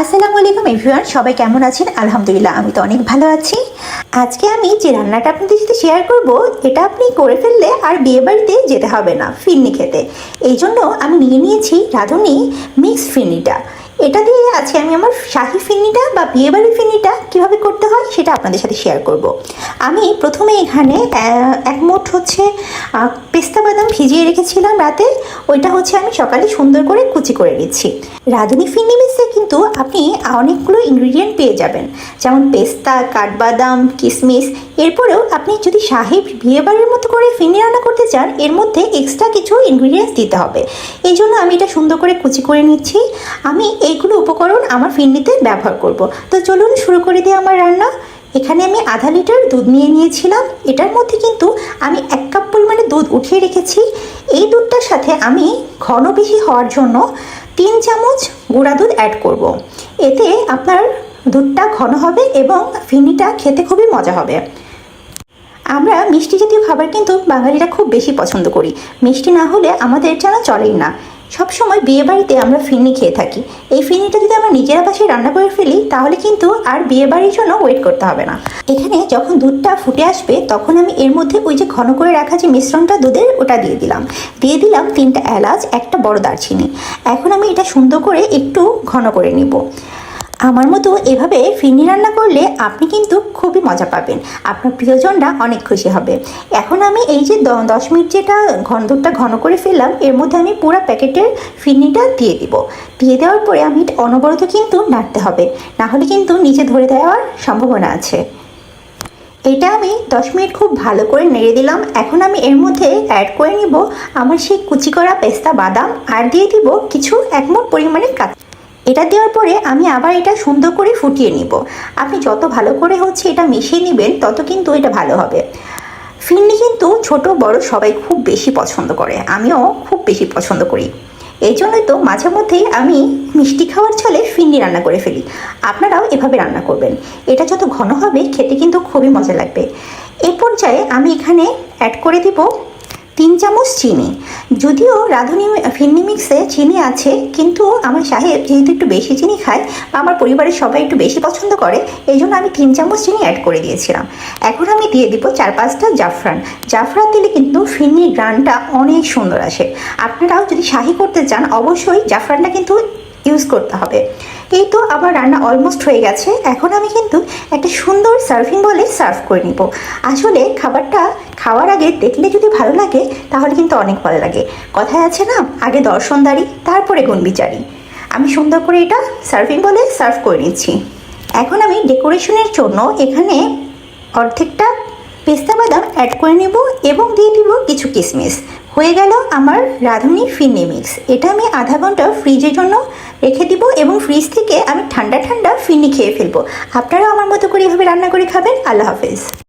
আসসালামু আলাইকুম এভরিওয়ান, সবাই কেমন আছেন? আলহামদুলিল্লাহ, আমি তো অনেক ভালো আছি। আজকে আমি যে রান্নাটা আপনাদের সাথে শেয়ার করব, এটা আপনি করে ফেললে আর বিয়েবাড়িতে যেতে হবে না, ফিরনি খেতে। এই জন্য আমি নিয়ে নিয়েছি রাঁধুনি মিক্স ফিরনিটা। এটা দিয়ে আজকে আমি আমার শাহি ফিরনিটা বা বিয়েবাড়ির ফিনিটা কীভাবে করতে হয় সেটা আপনাদের সাথে শেয়ার করব। আমি প্রথমে এখানে আহ, এক মুঠ হচ্ছে পেস্তা বাদাম ভিজিয়ে রেখেছিলাম রাতে। ওইটা হচ্ছে আমি সকালে সুন্দর করে কুচি করে নিচ্ছি। রাঁধুনি ফিরনি মিক্সে কিন্তু আপনি অনেকগুলো ইনগ্রিডিয়েন্ট পেয়ে যাবেন। যেমন পেস্তা কাঠবাদাম কিশমিশ এরপরেও আপনি যদি শাহি বিয়েবাড়ির মতো করে ফিরনি রান্না করতে চান এর মধ্যে এক্সট্রা কিছু ইনগ্রিডিয়েন্টস দিতে হবে। এই জন্য আমি এটা সুন্দর করে কুচি করে নিচ্ছি। আমি এইগুলো উপকরণ আমার ফিরনিতে ব্যবহার করব। তো চলুন শুরু করে দিই আমার রান্না। এখানে আমি আধা লিটার দুধ নিয়ে নিয়েছিলাম। এটার মধ্যে কিন্তু আমি এক কাপ পরিমাণে দুধ উঠিয়ে রেখেছি। এই দুধটার সাথে আমি ঘন বেশি হওয়ার জন্য তিন চামচ গুঁড়া দুধ অ্যাড করব। এতে আপনার দুধটা ঘন হবে এবং ফিরনিটা খেতে খুবই মজা হবে। আমরা মিষ্টি জাতীয় খাবার কিন্তু বাঙালিরা খুব বেশি পছন্দ করি। মিষ্টি না হলে আমাদের যেন চলেই না। সবসময় বিয়ে বাড়িতে আমরা ফিরনি খেয়ে থাকি। এই ফিরনিটা যদি আমরা নিজেরা বাসায় রান্না করে ফেলি, তাহলে কিন্তু আর বিয়ে বাড়ির জন্য ওয়েট করতে হবে না। এখানে যখন দুধটা ফুটে আসবে, তখন আমি এর মধ্যে ওই যে ঘন করে রাখা যে মিশ্রণটা দুধের, ওটা দিয়ে দিলাম। দিয়ে দিলাম তিনটা এলাচ, একটা বড় দারচিনি। এখন আমি এটা সুন্দর করে একটু ঘন করে নিব। আমার মতো এভাবে ফিরনি রান্না করলে আপনি কিন্তু খুবই মজা পাবেন। আপনার প্রিয়জনরা অনেক খুশি হবে। এখন আমি এই যে দশ মিনিট যেটা ঘন দুধটা ঘন করে ফেললাম, এর মধ্যে আমি পুরো প্যাকেটের ফিরনিটা দিয়ে দিব। দিয়ে দেওয়ার পরে আমি অনবরত কিন্তু নাড়তে হবে। না হলে কিন্তু নিচে ধরে দেওয়ার সম্ভাবনা আছে। এটা আমি দশ মিনিট খুব ভালো করে নেড়ে দিলাম। এখন আমি এর মধ্যে অ্যাড করে নিব আমার সেই কুচি করা পেস্তা বাদাম আর দিয়ে দিব কিছু একমোট পরিমাণে কাঁচা এটা দেওয়ার পরে আমি আবার এটা সুন্দর করে ফুটিয়ে নিব। আপনি যত ভালো করে হচ্ছে এটা মিশিয়ে নেবেন, তত কিন্তু এটা ভালো হবে। ফিরনি কিন্তু ছোট, বড় সবাই খুব বেশি পছন্দ করে। আমিও খুব বেশি পছন্দ করি। এই জন্যই তো মাঝে মধ্যেই আমি মিষ্টি খাওয়ার ছলে ফিন্ডি রান্না করে ফেলি। আপনারাও এভাবে রান্না করবেন। এটা যত ঘন হবে, খেতে কিন্তু খুবই মজা লাগবে। এ পর্যায়ে আমি এখানে অ্যাড করে দিব তিন চামচ চিনি। যদিও রাঁধুনি ফিরনি মিক্সে চিনি আছে, কিন্তু আমার সাহেব যেহেতু একটু বেশি চিনি খায় বা আমার পরিবারের সবাই একটু বেশি পছন্দ করে, এই জন্য আমি তিন চামচ চিনি অ্যাড করে দিয়েছিলাম। এখন আমি দিয়ে দিব চার পাঁচটা জাফরান। জাফরান দিলে কিন্তু ফিরনির গ্রানটা অনেক সুন্দর আসে। আপনারাও যদি শাহি করতে চান, অবশ্যই জাফরানটা কিন্তু ইউজ করতে হবে। এই তো আমার রান্না অলমোস্ট হয়ে গেছে। এখন আমি কিন্তু একটা সুন্দর সার্ভিং বলে সার্ভ করে নিব। আসলে খাবারটা খাওয়ার আগে দেখলে যদি ভালো লাগে, তাহলে কিন্তু অনেক ভালো লাগে। কথায় আছে না, আগে দর্শনদারি তারপরে গুণবিচারি আমি সুন্দর করে এটা সার্ভিং বলে সার্ভ করে নিচ্ছি। এখন আমি ডেকোরেশনের জন্য এখানে অর্ধেকটা পেস্তা বাদাম অ্যাড করে নেব এবং দিয়ে দিব কিছু কিশমিশ হয়ে গেল আমার রাঁধুনি ফিরনি মিক্স। এটা আমি আধা ঘণ্টা ফ্রিজের জন্য রেখে দিব এবং ফ্রিজ থেকে আমি ঠান্ডা ঠান্ডা ফিরনি খেয়ে ফেলব। আপনারাও আমার মতো করে এভাবে রান্না করে খাবেন। আল্লাহ হাফেজ।